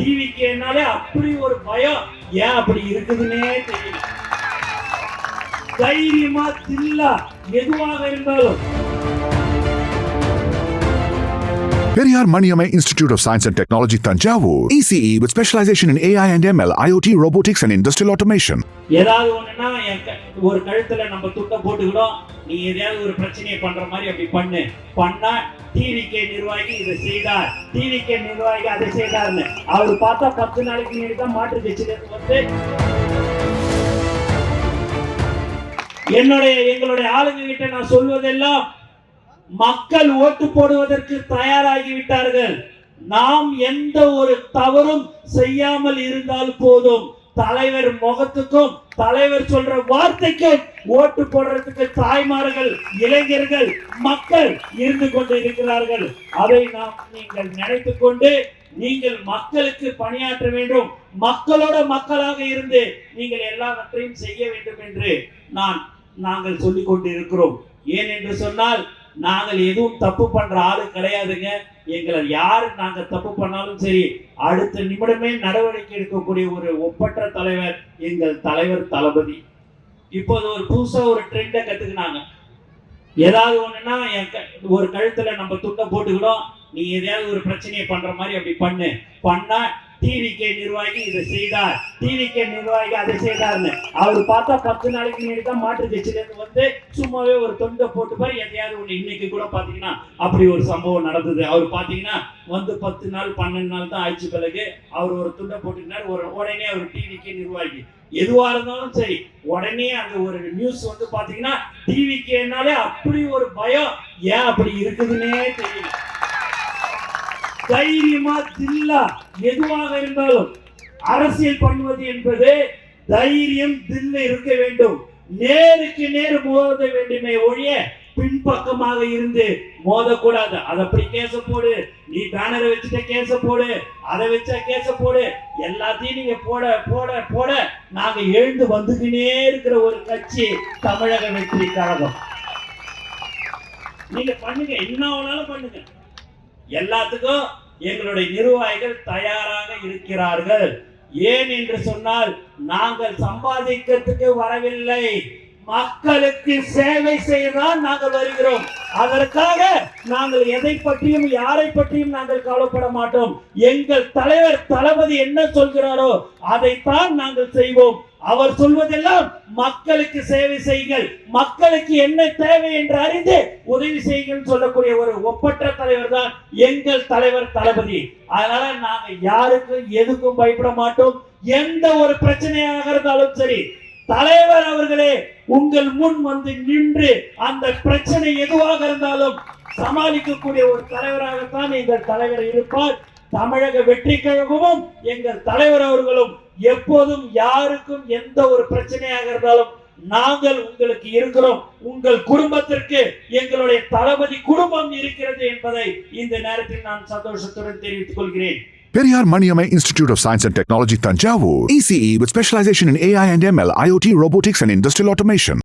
டிவிக்கேனாலே அப்படி ஒரு பயம் ஏன் அப்படி இருக்குதுன்னே தெரியல. தைரியமா தில்லா எதுவாக இருந்தாலும் Periyar Maniamai Institute of Science and Technology Tanjavur. ECE E with specialization in AI and ML, IoT, robotics and industrial automation. ஏதாவது ஒண்ணுன்னா ஒரு கழுத்துல நம்ம துட்ட போட்டுக்கிடும் நீ ஏதாவது ஒரு பிரச்சனையை பண்ற மாதிரி அப்படி பண்ணு பண்ணா டிவிகே நிர்வாகி இதை செய்தார் டிவிகே நிர்வாகி அதை செய்தார்னு அவர் பார்த்தா பத்து நாளைக்கு முன்னாடி தான் மாற்று கட்சியில வந்து என்னுடைய எங்களுடைய ஆளுங்க கிட்ட நான் சொல்வதெல்லாம் மக்கள் ஓட்டு போடுவதற்கு தயாராகிவிட்டார்கள். நாம் எந்த ஒரு தவறும் செய்யாமல் இருந்தால் போதும். தலைவர் முகத்துக்கும் தலைவர் சொல்ற வார்த்தைக்கும் ஓட்டு போடுறதுக்கு தாய்மார்கள் இளைஞர்கள் மக்கள் இருந்து கொண்டு இருக்கிறார்கள். அதை நாம் நீங்கள் நினைத்து கொண்டு நீங்கள் மக்களுக்கு பணியாற்ற வேண்டும். மக்களோட மக்களாக இருந்து நீங்கள் எல்லாவற்றையும் செய்ய வேண்டும் என்று நான் நாங்கள் சொல்லிக் கொண்டு இருக்கிறோம் ஏன் என்று சொன்னால் நாங்கள் எதுவும் தப்பு பண்ற ஆளு கிடையாதுங்க. எங்களை யாரு நாங்க தப்பு பண்ணாலும் சரி அடுத்த நிமிடமே நடவடிக்கை எடுக்கக்கூடிய ஒரு ஒப்பற்ற தலைவர் எங்கள் தலைவர் தளபதி. இப்போது ஒரு புதுசா ஒரு ட்ரெண்டை கத்துக்கினாங்க. ஏதாவது ஒண்ணுன்னா என் க- ஒரு கழுத்துல நம்ம துண்டை போட்டுக்கிடும். நீ எதையாவது ஒரு பிரச்சனையை பண்ற மாதிரி அப்படி பண்ணு. பண்ணா டிவிகே நிர்வாகி இதை செய்தார். டிவிகே நிர்வாகி அதை செய்தார்னு. அவர் பார்த்தா பத்து நாளைக்கு முன்னாடி தான் மாற்று கட்சியில வந்து சும்மாவே ஒரு தொண்டை போட்டு பாரு எதையாவது ஒண்ணு இன்னைக்கு கூட பாத்தீங்கன்னா அப்படி ஒரு சம்பவம் நடந்தது. அவர் பாத்தீங்கன்னா வந்து பத்து நாள் பன்னெண்டு நாள் தான் ஆயிடுச்சு பிறகு அவர் ஒரு துண்டை போட்டுக்கினார் ஒரு உடனே அவர் டிவிகே நிர்வாகி. எதுவா இருந்தாலும் சரி உடனே அந்த ஒரு நியூஸ் வந்து பாத்தீங்கன்னா டிவிக்கேனாலே அப்படி ஒரு பயம் ஏன் அப்படி இருக்குதுன்னே தெரியல. தைரியமா தில்லா எதுவாக இருந்தாலும் அரசியல் பண்ணுவது என்பது தைரியம் தில்ல இருக்க வேண்டும். நேருக்கு நேர் மோத வேண்டுமே ஒழிய பின்பக்கமாக இருந்து மோதக்கூடாது. அதை அப்படி கேச போடு. நீ பேனரை வச்சுட்ட கேச போடு. அதை வச்சா கேச போடு. எல்லாத்தையும் நீங்க போட போட போட நாங்க எழுந்து வந்துக்கினே இருக்கிற ஒரு கட்சி தமிழக வெற்றி கழகம். நீங்க பண்ணுங்க. என்ன வேணாலும் பண்ணுங்க. எல்லாத்துக்கும் எங்களுடைய நிர்வாகிகள் தயாராக இருக்கிறார்கள். ஏன் என்று சொன்னால் நாங்கள் சம்பாதிக்கிறதுக்கு வரவில்லை. மக்களுக்கு சேவை செய்யதான் நாங்கள் வருகிறோம். அதற்காக நாங்கள் எதை பற்றியும் யாரை பற்றியும் நாங்கள் கவலைப்பட மாட்டோம். எங்கள் தலைவர் தளபதி என்ன சொல்கிறாரோ அதைத்தான் நாங்கள் செய்வோம். அவர் சொல்வதெல்லாம் மக்களுக்கு சேவை செய்யுங்கள். மக்களுக்கு என்ன தேவை என்று அறிந்து உதவி செய்யுங்கள் சொல்லக்கூடிய ஒரு ஒப்பற்ற தலைவர் தான் எங்கள் தலைவர் தளபதி. அதனால நாங்க யாருக்கும் எதுக்கும் பயப்பட மாட்டோம். எந்த ஒரு பிரச்சனையாக இருந்தாலும் சரி தலைவர் அவர்களே உங்கள் முன் வந்து நின்று அந்த பிரச்சனை எதுவாக இருந்தாலும் சமாளிக்கக்கூடிய ஒரு தலைவராகத்தான் எங்கள் தலைவர் இருப்பார். தமிழக வெற்றி கழகமும் எங்கள் தலைவர் அவர்களும் எப்போதும் யாருக்கும் எந்த ஒரு பிரச்சனையாக இருந்தாலும் நாங்கள் உங்களுக்கு இருக்கிறோம் உங்கள் குடும்பத்திற்கு எங்களுடைய தளபதி குடும்பம் இருக்கிறது என்பதை இந்த நேரத்தில் நான் சந்தோஷத்துடன் தெரிவித்துக் கொள்கிறேன் Periyar Maniamai Institute of Science and Technology Tanjavur. ECE E with specialization in AI and ML, IoT, robotics and industrial automation.